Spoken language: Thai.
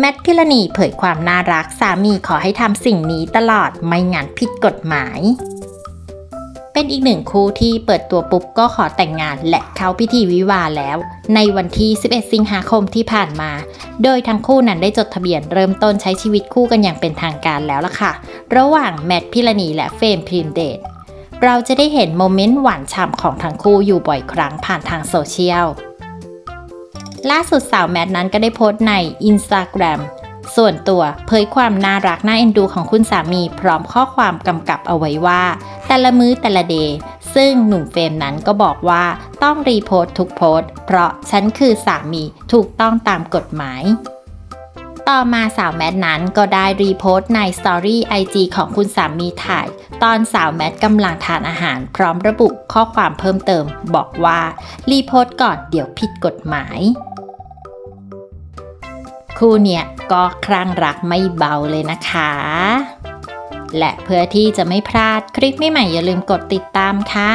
แมทพิรณีเผยความน่ารักสามีขอให้ทำสิ่งนี้ตลอดไม่งั้นผิดกฎหมาย เป็นอีกหนึ่งคู่ที่เปิดตัวปุ๊บก็ขอแต่งงานและเข้าพิธีวิวาแล้ว ในวันที่ 11 สิงหาคมที่ผ่านมา โดยทั้งคู่นั้นได้จดทะเบียนเริ่มต้นใช้ชีวิตคู่กันอย่างเป็นทางการแล้วล่ะค่ะ ระหว่างแมทพิรณีและเฟรมพริมเดตเราจะได้เห็นโมเมนต์หวานฉ่ำของทั้งคู่อยู่บ่อยครั้งผ่านทางโซเชียล ล่าสุดสาวแมทนั้นก็ได้โพสต์ใน Instagram ส่วนตัวเผยความน่ารักน่าเอ็นดูของคุณสามี พร้อมข้อความกำกับเอาไว้ว่า แต่ละมื้อแต่ละเดย์ซึ่งหนุ่มเฟรมนั้นก็บอกว่าต้องรีโพสต์ทุกโพสต์ เพราะฉันคือสามีถูกต้องตามกฎหมาย ต่อมาสาวแมทนั้นก็ได้รีโพสต์ในสตอรี่ไอจของคุณสามีถ่าย ตอนสาวแมทกำลังทานอาหาร พร้อมระบุข้อความเพิ่มเติม บอกว่ารีโพสต์ก่อนเดี๋ยวผิดกฎหมาย คู่เนี่ยก็ครั่งรักไม่เบาเลยนะคะ และเพื่อที่จะไม่พลาดคลิปใหม่ๆอย่าลืมกดติดตามค่ะ